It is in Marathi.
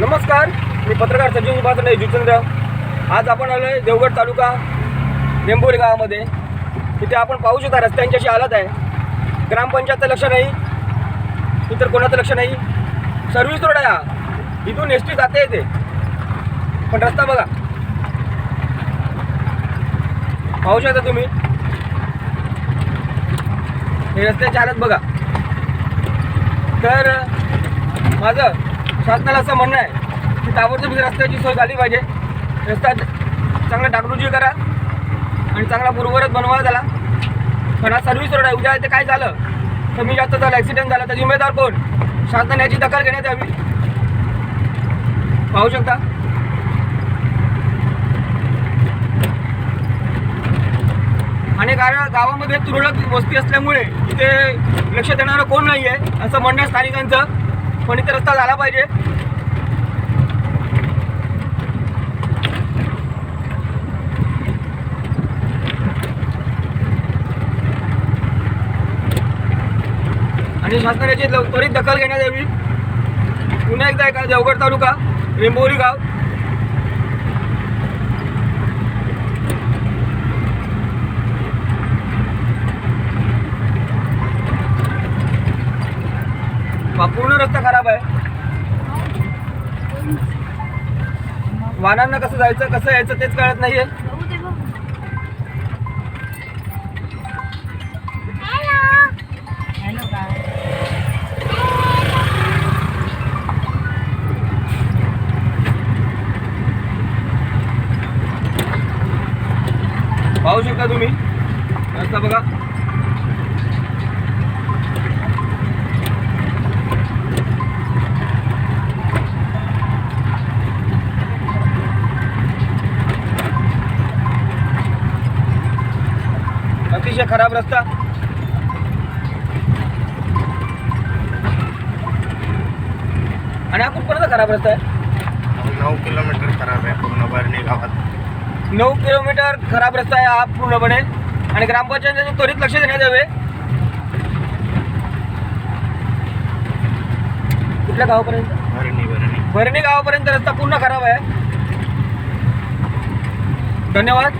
नमस्कार मी पत्रकार सचिन उपासना जुचंद्र. आज आपण आलो आहे देवगड तालुका निंबोली गावामध्ये. तिथे आपण पाहू शकता रस्त्यांची अशी हालत आहे. ग्रामपंचायतचं लक्ष नाही इतर कोणाचं लक्ष नाही. सर्व्हिस रोड आहे हा. इथून एस टी जाते येते पण रस्ता बघा. पाहू शकता तुम्ही. हे रस्त्याची हालत बघा. तर माझं शासनाला असं म्हणणं आहे की ताबडतोब ही रस्त्याची सोय झाली पाहिजे. रस्ता चांगला डागडुजी करा आणि चांगला पूर्वरच बनवा झाला. पण हा सर्व्हिस रोड आहे. उद्या इथे काय झालं? कमी जास्त झालं ॲक्सिडेंट झाला तर जिम्मेदार कोण? शासनाने याची दखल घेण्यात यावी. पाहू शकता? आणि कारण गावामध्ये तुरळक वस्ती असल्यामुळे इथे लक्ष देणारं कोण नाही आहे असं म्हणणं आहे स्थानिकांचं. पण इथे रस्ता झाला पाहिजे. आणि शासनाची लव- त्वरित दखल घेण्यात यावी पुन्हा एकदा एका देवगड तालुका रिंबोरी गाव. पूर्ण रस्ता खराब आहे. वाहनांना कसं जायचं कसं यायचं तेच कळत नाहीये. पाहू शकता तुम्ही? रस्ता बघा. अतिशय खराब रस्ता. आणि हा कुठपर्यंत खराब रस्ता आहे? नऊ किलोमीटर खराब आहे पूर्ण बर्णी गावात. नऊ किलोमीटर खराब रस्ता आहे हा पूर्णपणे. आणि ग्रामपंचायतीने त्वरित लक्ष देण्यात यावे. कुठल्या गावापर्यंत? बर्णी बर्णी भरणी गावापर्यंत रस्ता पूर्ण खराब आहे. धन्यवाद.